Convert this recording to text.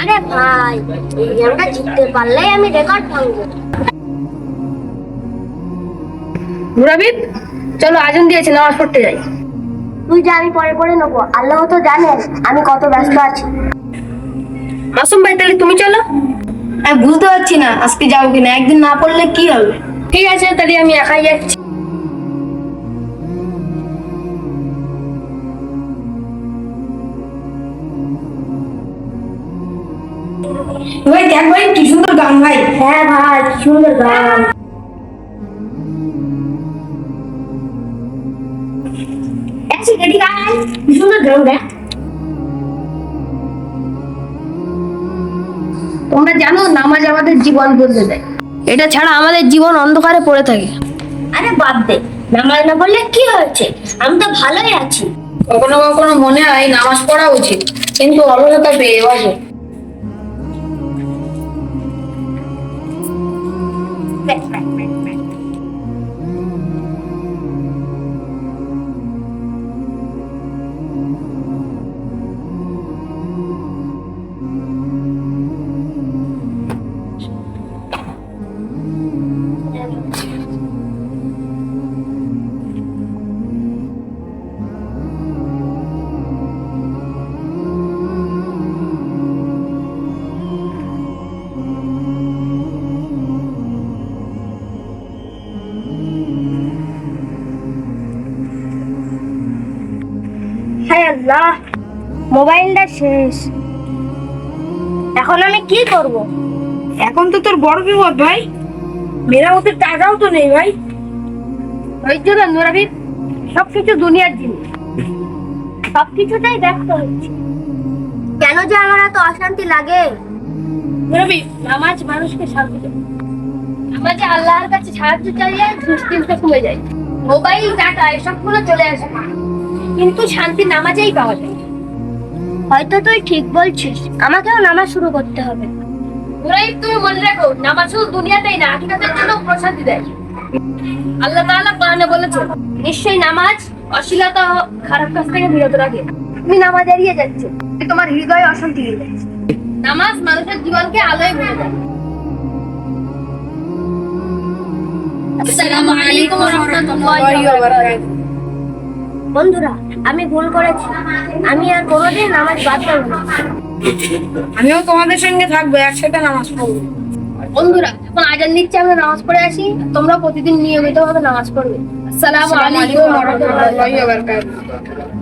আরে ভাই এই গেমটা জিততে পারলেই আমি রেকর্ড ভাঙবো। মুরাবিব চলো আজন দিয়েছে নামাজ পড়তে যাই। তুই যা আমি পরে পরে নেব। আল্লাহ তো জানেন আমি কত ব্যস্ত আছি। মাসুম ভাই তাহলে তুমি চলো। আমি বুঝতে পারছি না আজকে যাব কিনা? একদিন না পড়লে কি হবে? ঠিক আছে তাহলে আমি একাই যাচ্ছি। ভাই দেখ ভাই কি সুন্দর গান ভাই। হ্যাঁ ভাই কি সুন্দর গান। একশো গান। কি সুন্দর গান রে। তোমরা জানো নামাজ আমাদের জীবন বদলে দেয়। এটা ছাড়া আমাদের জীবন অন্ধকারে পড়ে থাকে। আরে বাদ দে নামাজ না পড়লে কি হয়েছে? আমি তো ভালোই আছি। কখনো কখনো মনে হয় নামাজ পড়া উচিত কিন্তু অলসতা পেয়ে বসে। হায় আল্লাহ মোবাইলটা শেষ। এখন আমি কি করব? এখন তো তোর বড় বিপদ ভাই। মেরামতের টাকাও তো নেই ভাই। ধৈর্য ধর নোরাবি সবকিছু দুনিয়ার জিনিস। সবকিছুতেই ব্যস্ত হচ্ছি। কেন যে আমার এত অশান্তি লাগে? নোরাবি নামাজ মানুষকে শান্তি দেয়। নামাজে আল্লাহর কাছে সাহায্য চাইলে দুশ্চিন্তা কমে যায়। মোবাইল টাকা এসবগুলো চলে আসে। কিন্তু শান্তি নামাজেই পাওয়া যায়। হয়তো তুই ঠিক বলছিস আমাকেও নামাজ শুরু করতে হবে। ওরাই তুমি মনে রাখো নামাজ শুধু দুনিয়াতেই না আখিরাতের জন্য প্রশান্তি দেয়। আল্লাহ তাআলা কোরআনে বলেছেন নিশ্চয়ই নামাজ অশ্লীলতা খারাপ কাজ থেকে বিরত রাখে। তুমি নামাজ এড়িয়ে যাচ্ছ তোমার হৃদয়ে অশান্তি হয়ে যাচ্ছে। নামাজ মানুষের জীবনকে আলোয় ভরে দেয়। আসসালামু আলাইকুম ওয়া রাহমাতুল্লাহি ওয়া বারাকাতুহু। বন্ধুরা আমি ভুল করেছি। আমি আর কোনোদিন নামাজ বাদ করব না। আমিও তোমাদের সঙ্গে থাকব একসাথে নামাজ পড়ব। বন্ধুরা এখন আজান দিচ্ছে আমরা নামাজ পড়ে আসি। তোমরা প্রতিদিন নিয়মিতভাবে নামাজ পড়বে। আসসালামু আলাইকুম। ওয়া রাহমাতুল্লাহি ওয়া বারাকাতুহু।